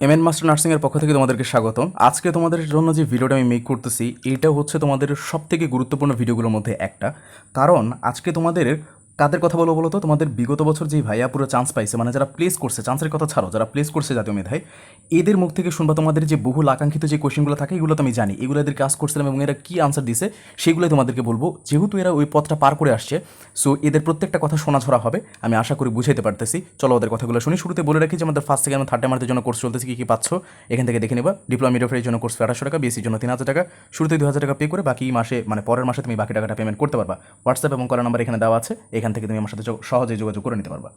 M N master নার্সিংয়ের পক্ষ থেকে তোমাদেরকে স্বাগত আজকে তোমাদের জন্য যে ভিডিওটা আমি মেক করতেছি এটা হচ্ছে তোমাদের সবথেকে গুরুত্বপূর্ণ ভিডিওগুলোর মধ্যে একটা। কারণ আজকে তোমাদের কাদের কথা বলো বলো তো তোমাদের বিগত বছর যে ভাইয়া পুরো চান্স পাইছে মানে যারা প্লেস করছে চান্সের কথা ছাড়ো, যারা প্লেস করছে জাতীয় মেধায়, এদের মুখ থেকে শুনবা তোমাদের যে বহুল আকাঙ্ক্ষিত যে কোশ্চেনগুলো থাকে, এগুলো তো আমি জানি। এগুলো এদের কাজ করছিলাম এবং এরা কী আনসার দিছে, সেগুলোই তোমাদেরকে বলব। যেহেতু এরা ওই পথটা পার করে আসছে সো এদের প্রত্যেকটা কথা শোনা ছড়া হবে, আমি আশা করি বুঝাইতে পারতেছি। চলো ওদের কথাগুলো শুনি। শুরুতে বলে রাখি যে, আমাদের ফার্স্ট থেকে থার্ড টাইমারদের জন্য কোর্স চলতেছে, কী কী পাচ্ছ, এখান থেকে দেখে নেবা। ডিপ্লোমা মিডিয়াফের জন্য কোর্স আঠাশশো টাকা বিএসির জন্য তিন হাজার টাকা। শুরুতে দুই হাজার টাকা পে করে, বাকি মাসে মানে পরের মাসে তুমি বাকি টাকাটা পেমেন্ট করতে পারবা। হোয়াটসঅ্যাপ এবং করা নাম্বার এখানে দেওয়া আছে, এখান থেকে তুমি আমার সাথে সহজে যোগাযোগ করে নিতে পারবা।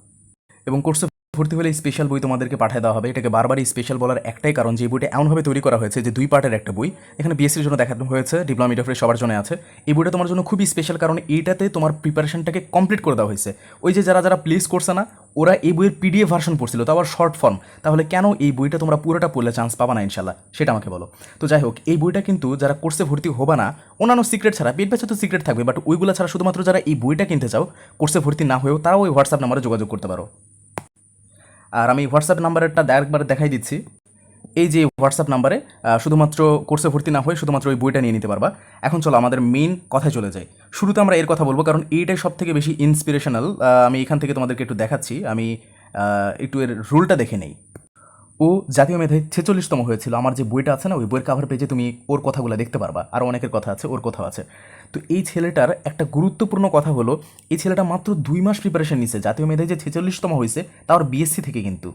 এবং কোর্সে ভর্তি হলে স্পেশাল বই তোমাদেরকে পাঠিয়ে দেওয়া হবে। এটাকে বারবারই স্পেশাল বলার একটাই কারণ যে বইটা এমনভাবে তৈরি করা হয়েছে যে দুই পার্টের একটা বই। এখানে বিএসসির জন্য দেখানো হয়েছে ডিপ্লোমা মিডিয়াফ্রি সবার জন্য আছে। এই বইটা তোমার জন্য খুবই স্পেশাল কারণ এইটাতে তোমার প্রিপারেশনটাকে কমপ্লিট করে দেওয়া হয়েছে। ওই যে যারা যারা প্লেস করছে না ওরা এই বইয়ের পিডিএফ ভার্সন পড়ছিল, তো আবার শর্ট ফর্ম তাহলে কেন এই বইটা তোমরা পুরোটা পড়লে চান্স পাবা না ইনশাল্লাহ সেটা আমাকে বলো। তো যাই হোক, এই বইটা কিন্তু যারা কোর্সে ভর্তি হবে না, অন্যান্য সিক্রেট ছাড়া, পেট ব্যাচে তো সিক্রেট থাকবে বাট ওইগুলো ছাড়া শুধুমাত্র যারা এই বইটা কিনতে চাও কোর্সে ভর্তি না হয়েও তারাও ওই হোয়াটসঅ্যাপ নাম্বারে যোগাযোগ করতে পারো। আর আমি হোয়াটসঅ্যাপ নাম্বারটা একবার দেখাই দিচ্ছি। এই যে হোয়াটসঅ্যাপ নাম্বারে শুধুমাত্র কোর্সে ভর্তি না হয়ে শুধুমাত্র ওই বইটা নিয়ে নিতে পারবা। এখন চলো আমাদের মেইন কথায় চলে যাই। শুরুতে আমরা এর কথা বলব, কারণ এইটাই সব থেকে বেশি ইন্সপিরেশনাল আমি এখান থেকে তোমাদেরকে একটু দেখাচ্ছি। আমি একটু এর রুলটা দেখে নেই। ও জাতীয় মেধায় ছেচল্লিশতম হয়েছিল। আমার যে বইটা আছে না, ওই বইয়ের কাভার পেজে তুমি ওর কথাগুলো দেখতে পারবা। আরও অনেকের কথা আছে, ওর কথা আছে। তো এই ছেলেটার একটা গুরুত্বপূর্ণ কথা হলো, এই ছেলেটা মাত্র দুই মাস প্রিপারেশন নিছে। জাতীয় মেধায় যে ছেচল্লিশতম হয়েছে তার বিএসসি থেকে কিন্তু।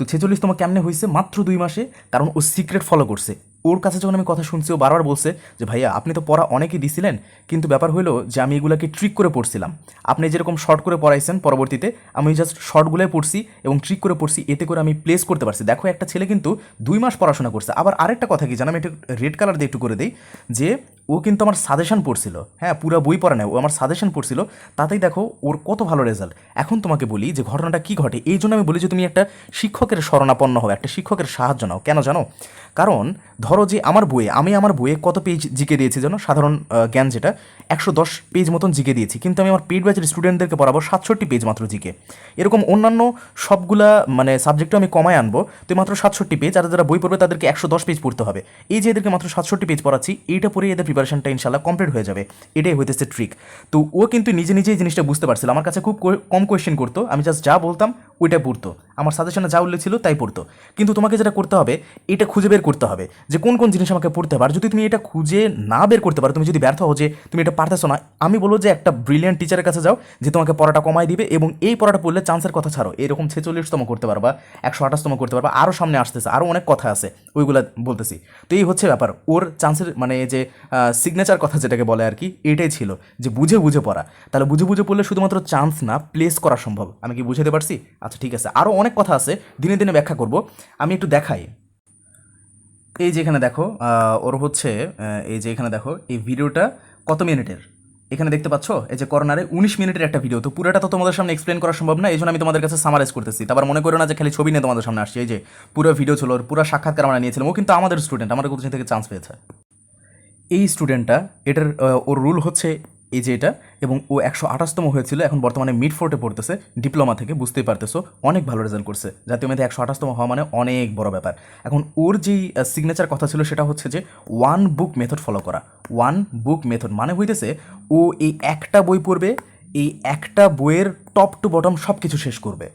তো ছেচল্লিশতম কেমনে হয়েছে মাত্র দুই মাসে। কারণ ও সিক্রেট ফলো করছে। ওর কাছে যখন আমি কথা শুনছি, ও বারবার বলছে যে, ভাইয়া, আপনি তো পড়া অনেকই দিছিলেন, কিন্তু ব্যাপার হলো যে, আমি এগুলাকে ট্রিক করে পড়ছিলাম। আপনি যেরকম শর্ট করে পড়াইছেন পরবর্তীতে, আমি জাস্ট শর্টগুলোই পড়ছি এবং ট্রিক করে পড়ছি, এতে করে আমি প্লেস করতে পারছি। দেখো, একটা ছেলে কিন্তু দুই মাস পড়াশোনা করছে। আবার আরেকটা কথা কি, জানো, আমি একটু রেড কালার দিয়ে একটু করে দিই, যে ও কিন্তু আমার সাজেশন পড়ছিল। হ্যাঁ পুরো বই পড়া নেয় ও আমার সাজেশন পড়ছিল। তাতেই দেখো, ওর কত ভালো রেজাল্ট এখন তোমাকে বলি যে ঘটনাটা কি ঘটে, এই জন্য আমি বলি যে তুমি একটা শিক্ষকের শরণাপন্ন হও, একটা শিক্ষকের সাহায্য নাও। কেন জানো? কারণ ধরো যে আমার বইয়ে, আমি আমার বইয়ে কত পেজ জিকে দিয়েছি জানো? সাধারণ জ্ঞান যেটা, একশো দশ পেজ মতন জিকে দিয়েছি। কিন্তু আমি আমার পেড ব্যাচের স্টুডেন্টদেরকে পড়াবো সাতষট্টি পেজ মাত্র জিকে। এরকম অন্যান্য সবগুলা মানে সাবজেক্টও আমি কমায় আনব, তো মাত্র সাতষট্টি পেজ আর যারা বই পড়বে তাদেরকে একশো দশ পেজ পড়তে হবে। এই যে এদেরকে মাত্র সাতষট্টি পেজ পড়াচ্ছি, এইটা পরে এদের প্রিপারেশনটা ইনশাল্লাহ কমপ্লিট হয়ে যাবে। এটাই হইতেছে ট্রিক তো ও কিন্তু নিজে নিজেই জিনিসটা বুঝতে পারছিল। আমার কাছে খুব কম কোয়েশ্চেন করতো। আমি জাস্ট যা বলতাম ওইটা পড়তো। আমার সাজেশনে যা উল্লেখ ছিল তাই পড়তো। কিন্তু তোমাকে যেটা করতে হবে, এটা খুঁজে বের করতে হবে যে কোন কোন জিনিস আমাকে পড়তে হবে। আর যদি তুমি এটা খুঁজে না বের করতে পারো, তুমি যদি ব্যর্থ হও যে তুমি এটা পারতেছো না, আমি বলব যে একটা ব্রিলিয়ান্ট টিচারের কাছে যাও যে তোমাকে পড়াটা কমাই দিবে এবং এই পড়াটা পড়লে চান্সের কথা ছাড়ো। এরকম ছেচল্লিশতম করতে পারবা, একশো আঠাশতম করতে পারবা আরও সামনে আসতেছে আরও অনেক কথা আছে, ওইগুলা বলতেছি। তো এই হচ্ছে ব্যাপার, ওর চান্সের মানে যে সিগনেচার কথা যেটাকে বলে আর কি, এটাই ছিল যে বুঝে বুঝে পড়া। তাহলে বুঝে বুঝে পড়লে শুধুমাত্র চান্স না প্লেস করা সম্ভব। আমি কি বুঝাতে পারছি? আচ্ছা ঠিক আছে। আরও অনেক কথা আছে, দিনে দিনে ব্যাখ্যা করব। আমি একটু দেখাই। এই যে এখানে দেখো ওর হচ্ছে এই যে এখানে দেখো, এই ভিডিওটা কত মিনিটের? এখানে দেখতে পাচ্ছ? এই যে করোনারে উনিশ মিনিটের একটা ভিডিও। তো পুরোটা তো তোমাদের সামনে এক্সপ্লেন করা সম্ভব না এই জন্য আমি তোমাদের কাছে সামারাইজ করতেছি। তারপর মনে করো না যে খালি ছবি নিয়ে তোমাদের সামনে আসছে। এই যে পুরো ভিডিও ছিল, ওর পুরো সাক্ষাৎকার আমরা নিয়েছিলাম। ও কিন্তু আমাদের স্টুডেন্ট আমাদের কোচিং থেকে চান্স পেয়েছে। এই স্টুডেন্টটা এটার ওর রুল হচ্ছে এই যে এটা, এবং ও একশো আঠাশতম হয়েছিল, এখন বর্তমানে মিড ফোর্টে পড়তেছে, ডিপ্লোমা থেকে, বুঝতেই পারতেছো, অনেক ভালো রেজাল্ট করছে। জাতীয় মেধা একশো আঠাশতম হওয়া মানে অনেক বড় ব্যাপার। এখন ওর যেই সিগনেচার কথা ছিল সেটা হচ্ছে যে ওয়ান বুক মেথড ফলো করা। ওয়ান বুক মেথড মানে হইতেছে, ও এই একটা বই পড়বে, এই একটা বইয়ের টপ টু বটম সব কিছু শেষ করবে।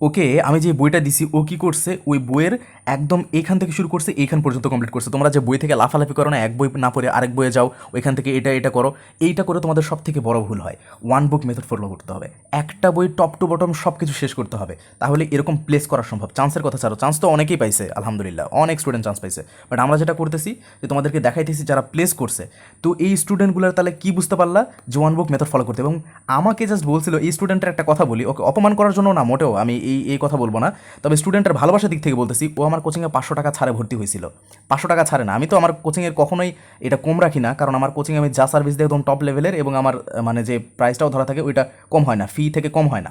ওকে আমি যে বইটা দিছি, ও কি করছে? ওই বইয়ের একদম এখান থেকে শুরু করছে এইখান পর্যন্ত কমপ্লিট করছে। তোমরা যে বই থেকে লাফালাফি করো না, এক বই না পড়ে আরেক বইয়ে যাও, ওইখান থেকে এটা এটা করো। এইটা করে তোমাদের সব থেকে বড় ভুল হয়। ওয়ান বুক মেথড ফলো করতে হবে। একটা বই টপ টু বটম সব কিছু শেষ করতে হবে। তাহলে এরকম প্লেস করা সম্ভব। চান্সের কথা ছাড়ো। চান্স তো অনেকেই পাইছে, আলহামদুলিল্লাহ। অনেক স্টুডেন্ট চান্স পাইছে। বাট আমরা যেটা করতেছি, যে তোমাদেরকে দেখাইতেছি যারা প্লেস করছে, তো এই স্টুডেন্টগুলোর তাহলে কি বুঝতে পারলা? যে ওয়ান বুক মেথড ফলো করতে এবং আমাকে জাস্ট বলছিল, এই স্টুডেন্টের একটা কথা বলি, ওকে অপমান করার জন্য না, মোটেও। আমি এই এই কথা বলব না। তবে স্টুডেন্টের ভালোবাসার দিক থেকে বলতেছি, ও আমার কোচিংয়ে পাঁচশো টাকা ছাড়ে ভর্তি হয়েছিল। পাঁচশো টাকা ছাড়ে না। আমি তো আমার কোচিংয়ের কখনোই এটা কম রাখি না, কারণ আমার কোচিংয়ে আমি যা সার্ভিস দিই একদম টপ লেভেলের এবং আমার মানে যে প্রাইসটাও ধরা থাকে, ওইটা কম হয় না। ফি থেকে কম হয় না।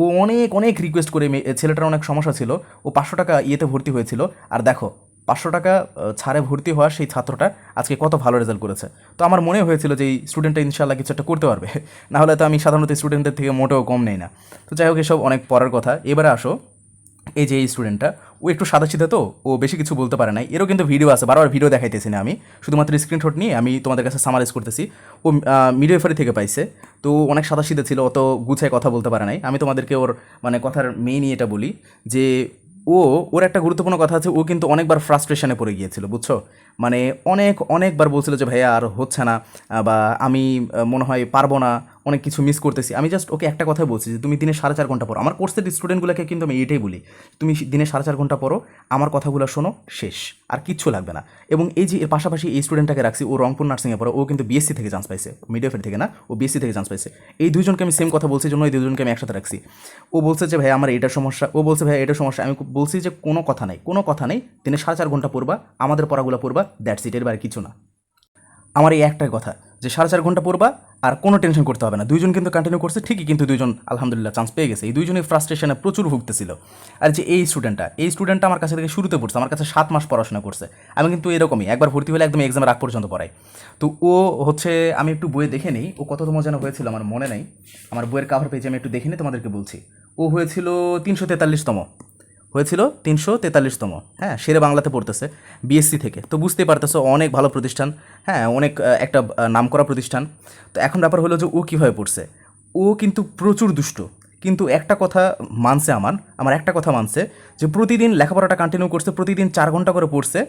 ও অনেক অনেক রিকোয়েস্ট করে ছেলেটার অনেক সমস্যা ছিল। ও পাঁচশো টাকা ইয়েতে ভর্তি হয়েছিল। আর দেখো পাঁচশো টাকা ছাড়ে ভর্তি হওয়া সেই ছাত্রটা আজকে কত ভালো রেজাল্ট করেছে। তো আমার মনে হয়েছিল যে এই স্টুডেন্টটা ইনশাল্লাহ কিছু একটা করতে পারবে। না হলে তো আমি সাধারণত স্টুডেন্টদের থেকে মোটেও কম নেই না। তো যাই হোক, এসব অনেক পড়ার কথা। এবারে আসো, এই যে এই স্টুডেন্টটা ও একটু সাদা সিধা তো, ও বেশি কিছু বলতে পারে নাই। এরও কিন্তু ভিডিও আছে, বারবার ভিডিও দেখাইতেছি না আমি। শুধুমাত্র স্ক্রিনশট নিয়ে আমি তোমাদের কাছে সামারাইজ করতেছি। ও মিডিওফারি থেকে পাইছে। তো অনেক সাদা সিধা ছিল, অত গুছায় কথা বলতে পারে নাই। আমি তোমাদেরকে ওর মানে কথার মেইনই এটা বলি যে ও ওর একটা গুরুত্বপূর্ণ কথা আছে ও কিন্তু অনেকবার ফ্রাস্ট্রেশনে পড়ে গিয়েছিল বুঝছ? মানে অনেক, অনেকবার বলছিল যে, ভাইয়া, আর হচ্ছে না বা আমি মনে হয় পারব না, অনেক কিছু মিস করতেছি। আমি জাস্ট ওকে একটা কথা বলছি যে, তুমি দিনে সাড়ে চার ঘণ্টা পড়ো। আমার কোর্সের স্টুডেন্টগুলোকে কিন্তু আমি এটাই বলি, তুমি দিনে সাড়ে চার ঘণ্টা পড়ো, আমার কথাগুলো শোনো, শেষ, আর কিচ্ছু লাগবে না। এবং এই যে, এর পাশাপাশি এই স্টুডেন্টটাকে রাখছি, ও রংপুর নার্সিংয়ে পড়ে, ও কিন্তু বিএসসি থেকে চান্স পাইছে মিডিয়াফের থেকে না, ও বিএসসি থেকে চান্স পাইছে। এই দুজনকে আমি সেম কথা বলছি জন্য এই দুজনকে আমি একসাথে রাখছি। ও বলছে যে ভাই আমার এটা সমস্যা। ও বলছে ভাই এটা সমস্যা। আমি বলছি যে, কোনো কথা নেই, কোনো কথা নেই, দিনে সাড়ে চার ঘণ্টা পড়বা, আমাদের পড়াগুলো পড়বা দ্যাটস ইট এর বাইরে কিছু না। আমার এই একটাই কথা, যে সাড়ে চার ঘণ্টা পড়বা আর কোনো টেনশন করতে হবে না। দুইজন কিন্তু কন্টিনিউ করছে, ঠিকই কিন্তু দুইজন, আলহামদুলিল্লাহ চান্স পেয়ে গেছে। এই দুইজনই ফ্রাস্ট্রেশনে প্রচুর ভুগতেছিল। আর যে এই স্টুডেন্টটা এই স্টুডেন্টটা আমার কাছে থেকে শুরুতে পড়ছে, আমার কাছে সাত মাস পড়াশোনা করছে। আমি কিন্তু এরকমই, একবার ভর্তি হলে একদম এক্সামের আগ পর্যন্ত পড়াই। তো ও হচ্ছে, আমি একটু বইয়ে দেখে নিই, ও কততম যেন হয়েছিল আমার মনে নেই। আমার বইয়ের কাভার পেজে আমি একটু দেখে নিই, তোমাদেরকে বলছি। ও হয়েছিল তিনশো তেতাল্লিশতম। হয়েছিল তিনশো তেতাল্লিশতম। হ্যাঁ শেরে বাংলাতে পড়তেছে বিএসসি থেকে। তো বুঝতেই পারতেছো অনেক ভালো প্রতিষ্ঠান হ্যাঁ অনেক একটা আহ, নামকরা প্রতিষ্ঠান। তো এখন ব্যাপার হলো যে ও কীভাবে পড়ছে? ও কিন্তু প্রচুর দুষ্ট। কিন্তু একটা কথা মানছে আমার আমার একটা কথা মানছে যে প্রতিদিন লেখাপড়াটা কন্টিনিউ করছে প্রতিদিন চার ঘণ্টা করে পড়ছে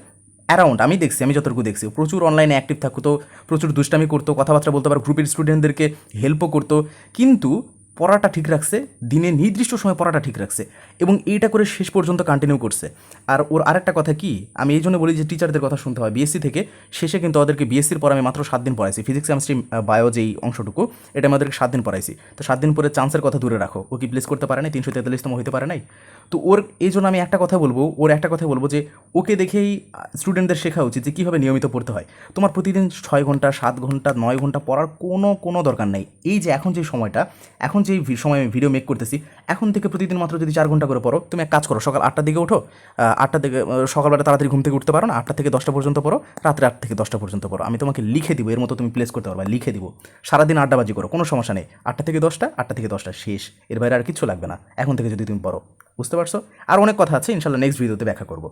অ্যারাউন্ড আমি দেখছি আমি যতটুকু দেখছি। প্রচুর অনলাইনে অ্যাক্টিভ থাকতো প্রচুর দুষ্টামি করতো কথাবার্তা বলতে পারে গ্রুপের স্টুডেন্টদেরকে হেল্পও করতো। কিন্তু পড়াটা ঠিক রাখছে, দিনে নির্দিষ্ট সময় পড়াটা ঠিক রাখছে এবং এইটা করে শেষ পর্যন্ত কন্টিনিউ করছে। আর ওর আরেকটা কথা কি, আমি এই জন্য বলি যে টিচারদের কথা শুনতে হয় বিএসসি থেকে শেষে কিন্তু ওদেরকে বিএসসির পর আমি মাত্র সাত দিন পড়াইছি। ফিজিক্স কেমিস্ট্রি বায়ো যেই অংশটুকু, এটা আমি ওদেরকে সাত দিন পড়াইছি। তো সাত দিন পরে চান্সের কথা দূরে রাখো। ও কি প্লেস করতে পারে নাই? তিনশো তেতাল্লিশতম হতে পারে নাই? তো ওর এই জন্য আমি একটা কথা বলব, ওর একটা কথা বলব যে ওকে দেখেই স্টুডেন্টদের শেখা উচিত যে কীভাবে নিয়মিত পড়তে হয়। তোমার প্রতিদিন ছয় ঘণ্টা, সাত ঘণ্টা, নয় ঘণ্টা পড়ার কোনো কোনো দরকার নেই। এই যে এখন যে সময়টা, এখন যে ভি- সময় আমি ভিডিও মেক করতেছি, এখন থেকে প্রতিদিন মাত্র যদি চার ঘণ্টা করে পড়ো, তুমি এক কাজ করো, সকাল আটটার দিকে ওঠো আটটা দিকে সকালবেলা তাড়াতাড়ি ঘুম থেকে উঠতে পারো না, আটটা থেকে দশটা পর্যন্ত পড়ো, রাত্রে আট থেকে দশটা পর্যন্ত পড়ো। আমি তোমাকে লিখে দিব, এর মতো তুমি প্লেস করতে পারবা, লিখে দিব। সারাদিন আড্ডাবাজি করো, কোনো সমস্যা নেই। আটটা থেকে দশটা, আটটা থেকে দশটা, শেষ। এর বাইরে আর কিছু লাগবে না। এখন থেকে যদি তুমি পড়ো, বুঝতে পারছ? আর অনেক কথা আছে, ইনশাল্লাহ নেক্সট ভিডিওতে ব্যাখ্যা করব।